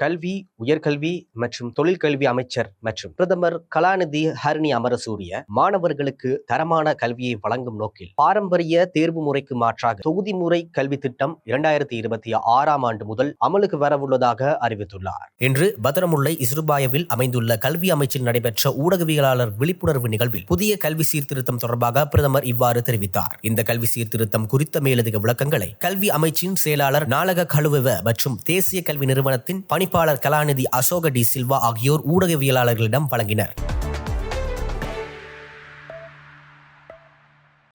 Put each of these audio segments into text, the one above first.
கல்வி உயர்கல்வி மற்றும் தொழிற்கல்வி அமைச்சர் மற்றும் பிரதமர் கலாநிதி ஹரிணி அமரசூரிய மாணவர்களுக்கு தரமான கல்வியை வழங்கும் நோக்கில் பாரம்பரிய தேர்வு முறைக்கு மாற்றாக தொகுதி முறை கல்வி திட்டம் இரண்டாயிரத்தி இருபத்தி ஆறாம் ஆண்டு முதல் அமலுக்கு வரவுள்ளதாக அறிவித்துள்ளார். இன்று பத்திரமுல்லை இஸ்ருபாயவில் அமைந்துள்ள கல்வி அமைச்சில் நடைபெற்ற ஊடகவியலாளர் விழிப்புணர்வு நிகழ்வில் புதிய கல்வி சீர்திருத்தம் தொடர்பாக பிரதமர் இவ்வாறு தெரிவித்தார். இந்த கல்வி சீர்திருத்தம் குறித்த மேலதிக விளக்கங்களை கல்வி அமைச்சின் செயலாளர் நாளக கழுவவ மற்றும் தேசிய கல்வி நிறுவனத்தின் பணி பணிப்பாளர் கலாநிதி அசோக டி சில்வா ஆகியோர் ஊடகவியலாளர்களிடம் வழங்கினர்.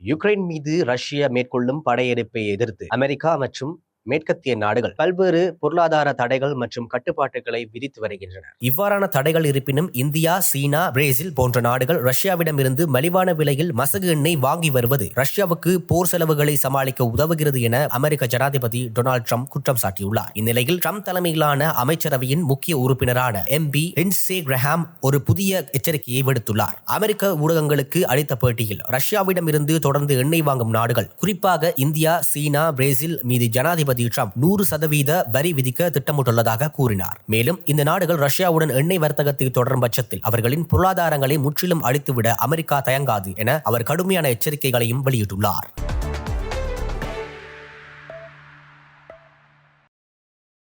யுக்ரைன் மீது ரஷ்யா மேற்கொள்ளும் படையெடுப்பை எதிர்த்து அமெரிக்கா மற்றும் மேற்கத்திய நாடுகள் பல்வேறு பொருளாதார தடைகள் மற்றும் கட்டுப்பாட்டுகளை விதித்து வருகின்றன. இவ்வாறான தடைகள் இருப்பினும் இந்தியா சீனா பிரேசில் போன்ற நாடுகள் ரஷ்யாவிடமிருந்து மலிவான விலையில் மசகு எண்ணெய் வாங்கி வருவது ரஷ்யாவுக்கு போர் செலவுகளை சமாளிக்க உதவுகிறது என அமெரிக்க ஜனாதிபதி டொனால்டு ட்ரம்ப் குற்றம் சாட்டியுள்ளார். இந்நிலையில் ட்ரம்ப் தலைமையிலான அமைச்சரவையின் முக்கிய உறுப்பினரான எம் பி லிண்ட்சே கிரஹாம் ஒரு புதிய எச்சரிக்கையை விடுத்துள்ளார். அமெரிக்க ஊடகங்களுக்கு அளித்த பேட்டியில் ரஷ்யாவிடமிருந்து தொடர்ந்து எண்ணெய் வாங்கும் நாடுகள் குறிப்பாக இந்தியா சீனா பிரேசில் மீது ஜனாதிபதி ஜனாதிபதி ட்ரம்ப் நூறு சதவீத வரி விதிக்க திட்டமிட்டுள்ளதாக கூறினார். மேலும் இந்த நாடுகள் ரஷ்யாவுடன் எண்ணெய் வர்த்தகத்தை தொடரும் பட்சத்தில் அவர்களின் பொருளாதாரங்களை முற்றிலும் அழித்துவிட அமெரிக்கா தயங்காது என அவர் கடுமையான எச்சரிக்கைகளையும் வெளியிட்டுள்ளார்.